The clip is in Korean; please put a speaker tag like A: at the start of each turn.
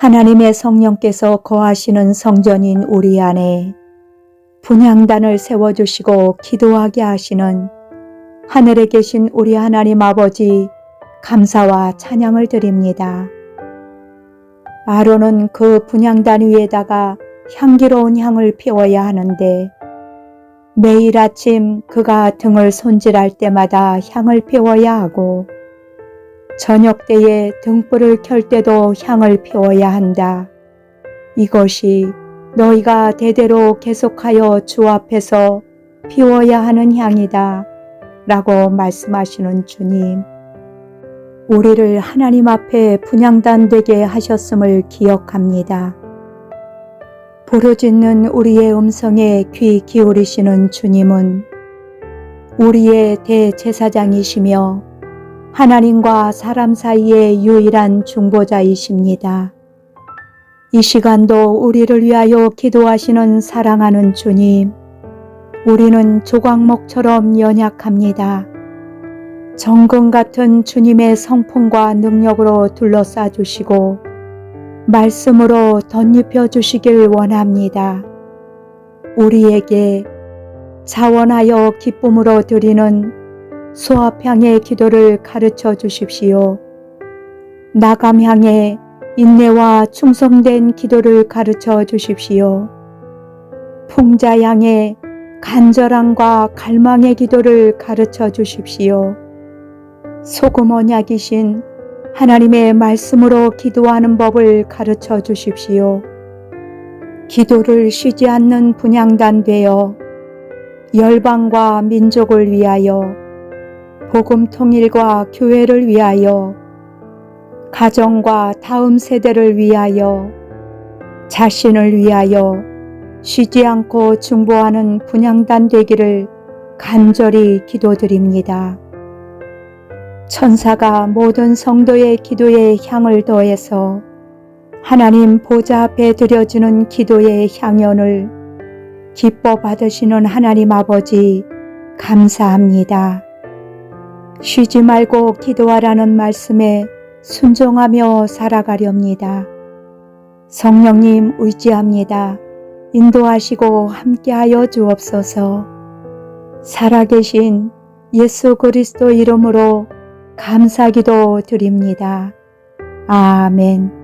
A: 하나님의 성령께서 거하시는 성전인 우리 안에 분향단을 세워주시고 기도하게 하시는 하늘에 계신 우리 하나님 아버지 감사와 찬양을 드립니다. 아론은 그 분향단 위에다가 향기로운 향을 피워야 하는데 매일 아침 그가 등을 손질할 때마다 향을 피워야 하고 저녁 때에 등불을 켤 때도 향을 피워야 한다. 이것이 너희가 대대로 계속하여 주 앞에서 피워야 하는 향이다. 라고 말씀하시는 주님. 우리를 하나님 앞에 분양단 되게 하셨음을 기억합니다. 부르짖는 우리의 음성에 귀 기울이시는 주님은 우리의 대제사장이시며 하나님과 사람 사이의 유일한 중보자이십니다. 이 시간도 우리를 위하여 기도하시는 사랑하는 주님, 우리는 조각목처럼 연약합니다. 정금 같은 주님의 성품과 능력으로 둘러싸 주시고 말씀으로 덧입혀 주시길 원합니다. 우리에게 자원하여 기쁨으로 드리는 수합향의 기도를 가르쳐 주십시오. 나감 향의 인내와 충성된 기도를 가르쳐 주십시오. 풍자 향의 간절함과 갈망의 기도를 가르쳐 주십시오. 소금 언약이신 하나님의 말씀으로 기도하는 법을 가르쳐 주십시오. 기도를 쉬지 않는 분양단 되어 열방과 민족을 위하여 복음 통일과 교회를 위하여 가정과 다음 세대를 위하여 자신을 위하여 쉬지 않고 중보하는 분양단 되기를 간절히 기도드립니다. 천사가 모든 성도의 기도에 향을 더해서 하나님 보좌 앞에 드려지는 기도의 향연을 기뻐 받으시는 하나님 아버지 감사합니다. 쉬지 말고 기도하라는 말씀에 순종하며 살아가렵니다. 성령님 의지합니다. 인도하시고 함께하여 주옵소서. 살아계신 예수 그리스도 이름으로 감사기도 드립니다. 아멘.